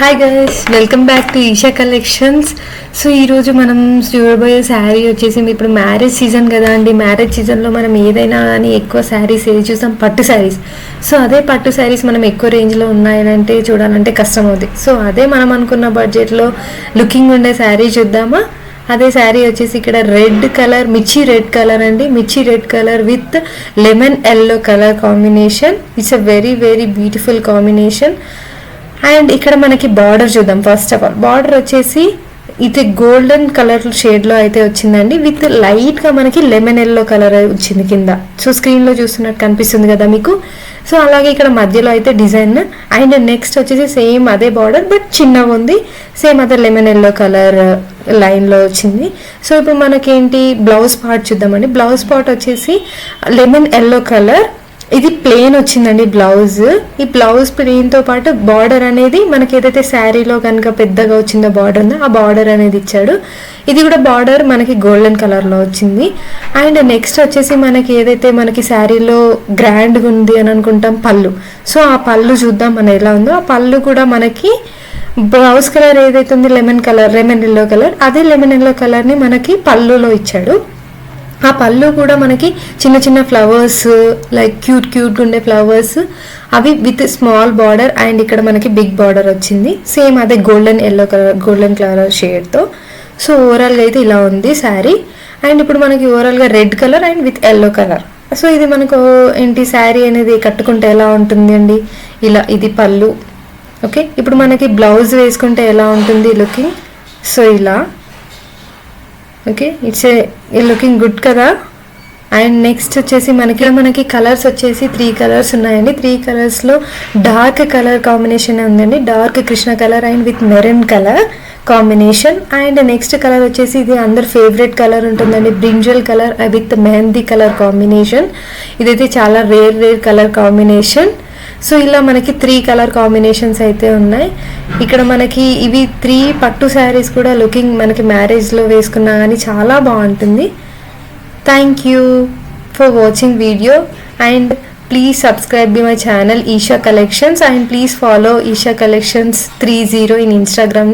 Hi guys welcome back to Eesha collections so ఈరోజు మనం చూడబోయే శారీ వచ్చేసి ఇప్పుడు మ్యారేజ్ సీజన్ కదా అండి. మ్యారేజ్ సీజన్లో మనం ఏదైనా కానీ ఎక్కువ శారీస్ ఏది చూసాం పట్టు శారీస్ సో అదే పట్టు శారీస్ మనం ఎక్కువ రేంజ్లో ఉన్నాయంటే చూడాలంటే కష్టం అవుతుంది సో అదే మనం అనుకున్న బడ్జెట్లో లుకింగ్ ఉండే శారీ చూద్దామా? అదే శారీ వచ్చేసి ఇక్కడ రెడ్ కలర్ మిర్చి రెడ్ కలర్ అండి. మిర్చి red colour with lemon yellow colour combination it's a very very beautiful combination and ఇక్కడ మనకి బార్డర్ చూద్దాం. ఫస్ట్ ఆఫ్ ఆల్ బార్డర్ వచ్చేసి ఇది గోల్డెన్ కలర్ షేడ్లో అయితే వచ్చిందండి. విత్ లైట్గా మనకి లెమన్ ఎల్లో కలర్ వచ్చింది కింద. సో స్క్రీన్లో చూస్తున్నట్టు కనిపిస్తుంది కదా మీకు. సో అలాగే ఇక్కడ మధ్యలో అయితే డిజైన్ అండ్ నెక్స్ట్ వచ్చేసి సేమ్ అదే బార్డర్ బట్ చిన్నగా ఉంది. సేమ్ అదే లెమన్ ఎల్లో కలర్ లైన్లో వచ్చింది. సో ఇప్పుడు మనకేంటి? బ్లౌజ్ పార్ట్ చూద్దామండి. బ్లౌజ్ పార్ట్ వచ్చేసి లెమన్ ఎల్లో కలర్ ఇది ప్లెయిన్ వచ్చిందండి బ్లౌజ్ ఈ బ్లౌజ్ ప్లెయిన్తో పాటు బార్డర్ అనేది మనకి ఏదైతే శారీలో కనుక పెద్దగా వచ్చిందో బార్డర్ ఉందో ఆ బార్డర్ అనేది ఇచ్చాడు. ఇది కూడా బార్డర్ మనకి గోల్డెన్ కలర్లో వచ్చింది. అండ్ నెక్స్ట్ వచ్చేసి మనకి ఏదైతే మనకి శారీలో గ్రాండ్గా ఉంది అని అనుకుంటాం పళ్ళు. సో ఆ పళ్ళు చూద్దాం మన ఎలా ఉందో. ఆ పళ్ళు కూడా మనకి బ్లౌజ్ కలర్ ఏదైతే ఉంది lemon colour lemon yellow colour అదే లెమన్ ఎల్లో కలర్ని మనకి పళ్ళులో ఇచ్చాడు. ఆ పళ్ళు కూడా మనకి చిన్న చిన్న ఫ్లవర్స్ లైక్ క్యూట్ క్యూట్గా ఉండే ఫ్లవర్స్ అవి విత్ స్మాల్ బార్డర్ అండ్ ఇక్కడ మనకి బిగ్ బార్డర్ వచ్చింది. సేమ్ అదే golden yellow colour golden colour షేడ్తో so ఓవరాల్గా అయితే ఇలా ఉంది శారీ అండ్ ఇప్పుడు మనకి ఓవరాల్గా red colour and with yellow colour so ఇది మనకు ఏంటి శారీ అనేది కట్టుకుంటే ఎలా ఉంటుంది అండి? ఇలా ఇది పళ్ళు. ఓకే ఇప్పుడు మనకి బ్లౌజ్ వేసుకుంటే ఎలా ఉంటుంది లుకింగ్ సో ఇలా. Okay it's a looking good కదా? అండ్ నెక్స్ట్ వచ్చేసి మనకి మనకి కలర్స్ వచ్చేసి త్రీ కలర్స్ ఉన్నాయండి. త్రీ కలర్స్లో డార్క్ కలర్ కాంబినేషన్ ఉందండి. Dark Krishna colour and with maroon colour combination and next colour వచ్చేసి ఇది అందరు ఫేవరెట్ కలర్ ఉంటుందండి. Brinjal colour with mehndi colour combination ఇదైతే చాలా rare rare colour combination so ఇలా మనకి త్రీ కలర్ కాంబినేషన్స్ అయితే ఉన్నాయి. ఇక్కడ మనకి ఇవి త్రీ పట్టు శారీస్ కూడా లుకింగ్ మనకి మ్యారేజ్లో వేసుకున్నా కానీ చాలా బాగుంటుంది. Thank you for watching video and please subscribe be my channel Eesha collections and please follow Eesha collections three zero in Instagram